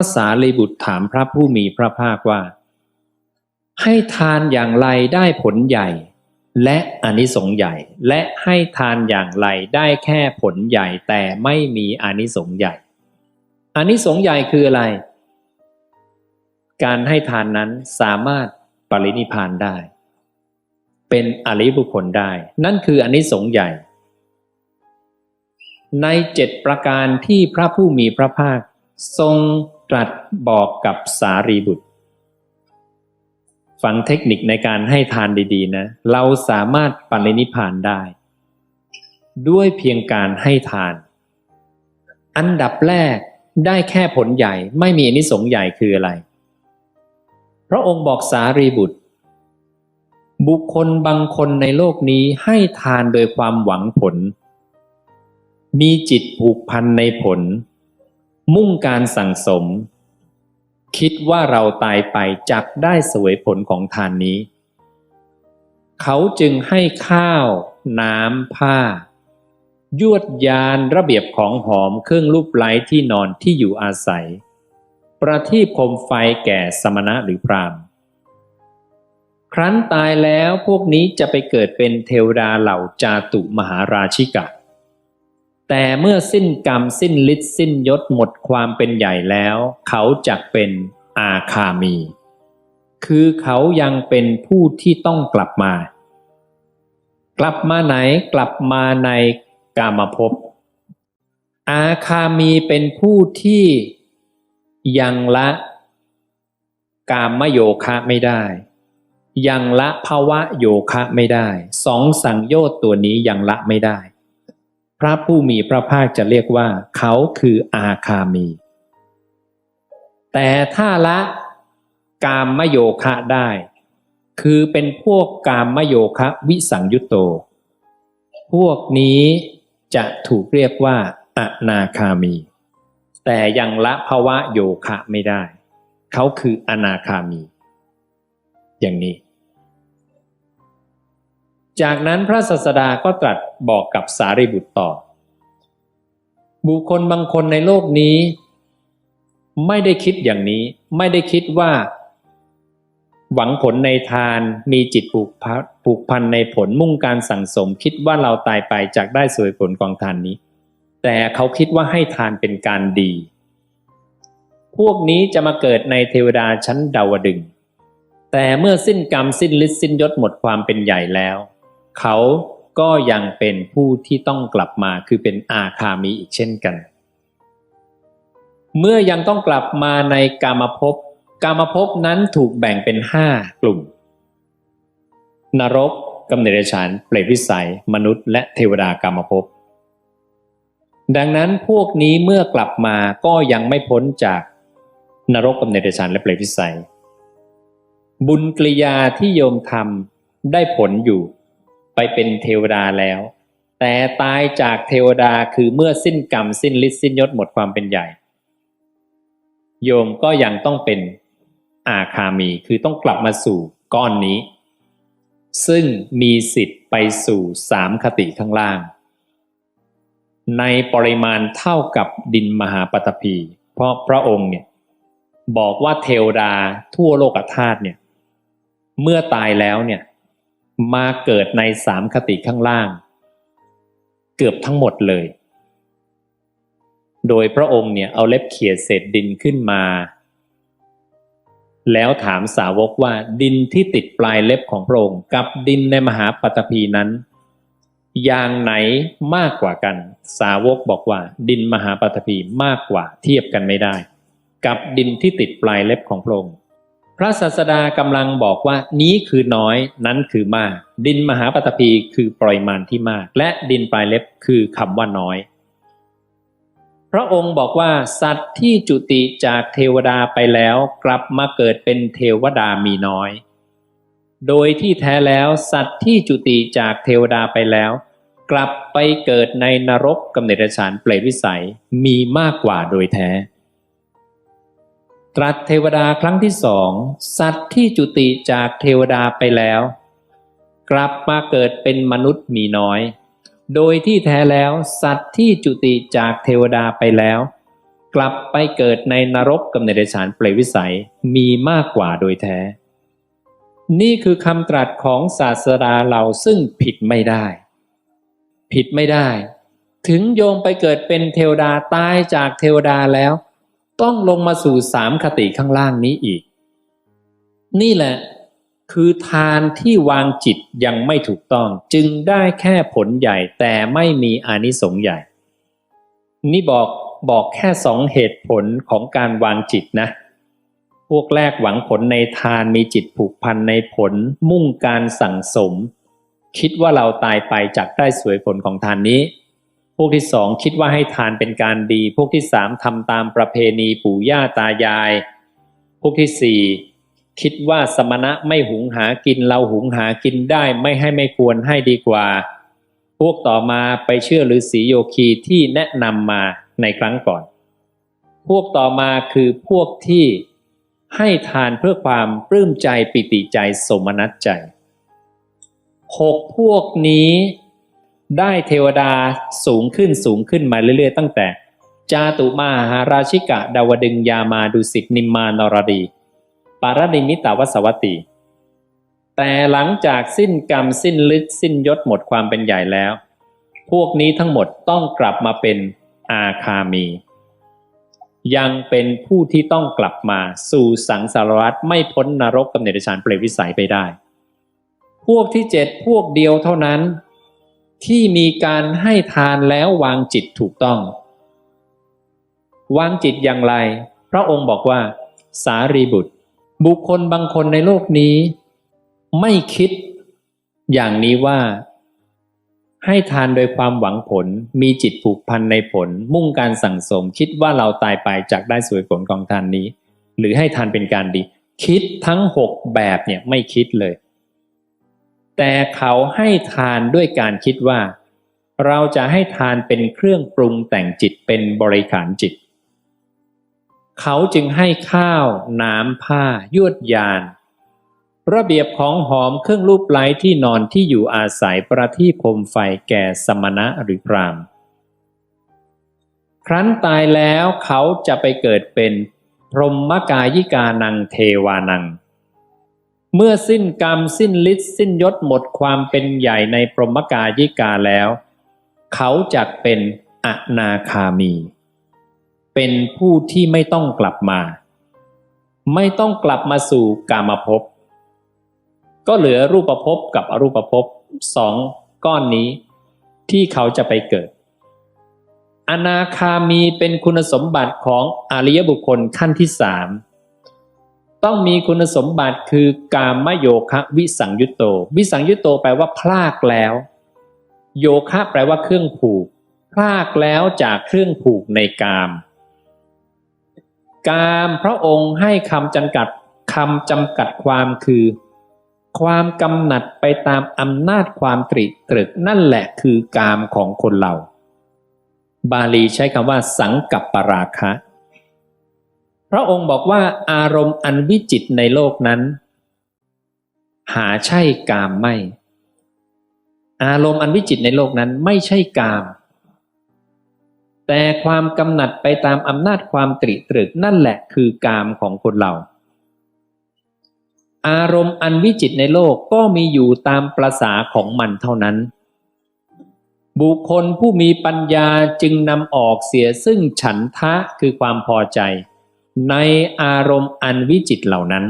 ระสารีบุตรถามพระผู้มีพระภาคว่า ให้ทานอย่างไรได้ผลใหญ่ และอานิสงส์ใหญ่ และให้ทานอย่างไรได้แค่ผลใหญ่แต่ไม่มีอานิสงส์ใหญ่อานิสงส์ใหญ่คืออะไร การให้ทานนั้นสามารถปรินิพานได้ เป็นอริบุคคลได้ นั่นคืออานิสงส์ใหญ่ ในเจ็ดประการที่พระผู้มีพระภาคทรง ตรัสบอกกับสารีบุตร ฟังเทคนิคในการให้ทานดีๆนะ เราสามารถปรินิพานได้ ด้วยเพียงการให้ทาน อันดับแรกได้แค่ผลใหญ่ไม่มีอนิสงส์ใหญ่คืออะไร พระองค์บอกสารีบุตร บุคคลบางคนในโลกนี้ให้ทานโดยความหวังผล มีจิตผูกพันในผล มุ่งการสั่งสม คิดว่าเราตายไปจักได้เสวยผลของทานนี้ เขาจึงให้ข้าว น้ำผ้า ยวดยานระเบียบของหอมเครื่องรูปไล้ที่นอนที่อยู่อาศัย ประทีปคมไฟแก่สมณะหรือพรามครั้นตายแล้วพวกนี้จะไปเกิดเป็นเทวดาเหล่าจาตุมหาราชิกะ แต่เมื่อสิ้นกรรมสิ้นฤทธิ์สิ้นยศหมดความเป็นใหญ่แล้ว เขาจักเป็นอาคามี คือเขายังเป็นผู้ที่ต้องกลับมา กลับมาไหนกลับมาในกามภพอาคามีเป็นผู้ที่ยังละกามโยคะไม่ได้ ยังละภาวะโยคะไม่ได้ สองสังโยชน์ตัวนี้ยังละไม่ได้ พระผู้มีพระภาคจะเรียกว่า เขาคืออาคามี แต่ถ้าละกามโยคะได้ คือเป็นพวกกามโยคะวิสังยุตโต พวกนี้จะถูกเรียกว่าอนาคามี แต่ยังละภาวะโยคะไม่ได้ เขาคืออนาคามี อย่างนี้ จากนั้นพระศาสดาก็ตรัสบอกกับสารีบุตรต่อ บุคคลบางคนในโลกนี้ ไม่ได้คิดอย่างนี้ ไม่ได้คิดว่า หวังผลในทานมีจิตผูกพันผูกพันในผลมุ่งการสั่งสม คิดว่าเราตายไปจากได้สวยผลกองทานนี้ แต่เขาคิดว่าให้ทานเป็นการดี พวกนี้จะมาเกิดในเทวดาชั้นดาวดึงแต่เมื่อสิ้นกรรมสิ้นฤทธิ์สิ้นยศหมดความเป็นใหญ่แล้ว เขาก็ยังเป็นผู้ที่ต้องกลับมาคือเป็นอาคามีอีกเช่นกัน เมื่อยังต้องกลับมาในกามภพกามภพนั้นถูกแบ่งเป็นห้ากลุ่ม นรกกำเนิดเดรัจฉานเปรตวิสัย มนุษย์ และเทวดากามภพดังนั้นพวกนี้เมื่อกลับมาก็ยังไม่พ้นจากนรกกำเนิดเดรัจฉานและเปรตวิสัย บุญกริยาที่โยมทำได้ผลอยู่ ไปเป็นเทวดาแล้ว แต่ตายจากเทวดาคือเมื่อสิ้นกรรมสิ้นฤทธิ์สิ้นยศหมดความเป็นใหญ่ โยมก็ยังต้องเป็นอาคามีคือต้องกลับมาสู่ก้อนนี้ ซึ่งมีสิทธิ์ไปสู่สามคติข้างล่าง ในปริมาณเท่ากับดินมหาปฐพี เพราะพระองค์เนี่ยบอกว่าเทวดาทั่วโลกธาตุเนี่ยเมื่อตายแล้วเนี่ย มาเกิดในสามคติข้างล่าง เกือบทั้งหมดเลย โดยพระองค์เนี่ยเอาเล็บเขี่ยเศษดินขึ้นมา แล้วถามสาวกว่าดินที่ติดปลายเล็บของพระองค์กับดินในมหาปฐพีนั้น อย่างไหนมากกว่ากัน สาวกบอกว่า ดินมหาปฐพีมากกว่าเทียบกันไม่ได้ กับดินที่ติดปลายเล็บของพระองค์ พระศาสดากำลังบอกว่านี้คือน้อยนั้นคือมาก ดินมหาปฐพีคือปริมาณที่มาก และดินปลายเล็บคือคำว่าน้อย พระองค์บอกว่าสัตว์ที่จุติจากเทวดาไปแล้วกลับมาเกิดเป็นเทวดามีน้อย โดยที่แท้แล้วสัตว์ที่จุติจากเทวดาไปแล้ว กลับไปเกิดในนรกกำเนิดฉานเปรตวิสัยมีมากกว่าโดยแท้ ตรัสเทวดาครั้งที่สองสัตว์ที่จุติจากเทวดาไปแล้ว กลับมาเกิดเป็นมนุษย์มีน้อย โดยที่แท้แล้วสัตว์ที่จุติจากเทวดาไปแล้ว กลับไปเกิดในนรกกับในเดชานเปรวิสัยมีมากกว่าโดยแท้ นี่คือคำตรัสของศาสดาเราซึ่งผิดไม่ได้ ผิดไม่ได้ ถึงโยมไปเกิดเป็นเทวดาตายจากเทวดาแล้ว ต้องลงมาสู่สามคติข้างล่างนี้อีก นี่แหละคือทานที่วางจิตยังไม่ถูกต้อง จึงได้แค่ผลใหญ่แต่ไม่มีอานิสงส์ใหญ่ นี่บอกบอกแค่สองเหตุผลของการวางจิตนะ พวกแรกหวังผลในทานมีจิตผูกพันในผลมุ่งการสั่งสม คิดว่าเราตายไปจากได้สวยผลของทานนี้ พวกที่สองคิดว่าให้ทานเป็นการดี พวกที่สามทำตามประเพณีปู่ย่าตายาย พวกที่สี่คิดว่าสมณะไม่หุงหากินเราหุงหากินได้ไม่ให้ไม่ควรให้ดีกว่า พวกต่อมาไปเชื่อฤาษีโยคีที่แนะนำมาในครั้งก่อน พวกต่อมาคือพวกที่ให้ทานเพื่อความปลื้มใจปิติใจสมนัตใจหกพวกนี้ ได้เทวดาสูงขึ้นสูงขึ้นมาเรื่อยๆ ตั้งแต่ จาตุมาหาราชิกะ ดาวดึงยามาดุสิตนิมมานรดี ปารดิมิตาวสวัตติแต่หลังจากสิ้นกรรมสิ้นฤทธิ์สิ้นยศหมดความเป็นใหญ่แล้ว พวกนี้ทั้งหมดต้องกลับมาเป็นอาคามี ยังเป็นผู้ที่ต้องกลับมาสู่สังสารวัฏไม่พ้นนรกกับเนรชานเปรตวิสัยไปได้ พวกที่เจ็ดพวกเดียวเท่านั้น ที่มีการให้ทานแล้ววางจิตถูกต้อง วางจิตอย่างไร พระองค์บอกว่า สารีบุตร บุคคลบางคนในโลกนี้ ไม่คิดอย่างนี้ว่า ให้ทานโดยความหวังผลมีจิตผูกพันในผล มุ่งการสั่งสม คิดว่าเราตายไปจากได้สวยผลของทานนี้ หรือให้ทานเป็นการดี คิดทั้งหกแบบเนี่ยไม่คิดเลย แต่เขาให้ทานด้วยการคิดว่า เราจะให้ทานเป็นเครื่องปรุงแต่งจิตเป็นบริขารจิต เขาจึงให้ข้าว น้ำผ้า ยวดยาน ระเบียบของหอมเครื่องรูปไล้ที่นอนที่อยู่อาศัยประทีปโคมไฟแก่สมณะหรือพรามครั้นตายแล้วเขาจะไปเกิดเป็นพรหมกายิกานังเทวานัง เมื่อสิ้นกรรมสิ้นฤทธิ์สิ้นยศหมดความเป็นใหญ่ในพรหมกายิกาแล้ว เขาจะเป็นอนาคามี เป็นผู้ที่ไม่ต้องกลับมา ไม่ต้องกลับมาสู่กามภพก็เหลือรูปภพกับอรูปภพสองก้อนนี้ที่เขาจะไปเกิด อนาคามีเป็นคุณสมบัติของอริยบุคคลขั้นที่สาม ต้องมีคุณสมบัติคือกามโยคะวิสังยุตโต วิสังยุตโตแปลว่าพลากแล้ว โยคะแปลว่าเครื่องผูก พลากแล้วจากเครื่องผูกในกาม กามพระองค์ให้คำจำกัดคำจำกัดความคือ ความกำหนัดไปตามอำนาจความตริตรึกนั่นแหละคือกามของคนเรา บาลีใช้คำว่าสังกัปปราคะ พระองค์บอกว่าอารมณ์อันวิจิตในโลกนั้น หาใช่กามไม่ อารมณ์อันวิจิตในโลกนั้นไม่ใช่กาม แต่ความกำหนัดไปตามอำนาจความตริตรึกนั่นแหละคือกามของคนเรา อารมณ์อันวิจิตในโลกก็มีอยู่ตามประษาของมันเท่านั้น บุคคลผู้มีปัญญาจึงนำออกเสียซึ่งฉันทะคือความพอใจ ในอารมณ์อันวิจิตเหล่านั้น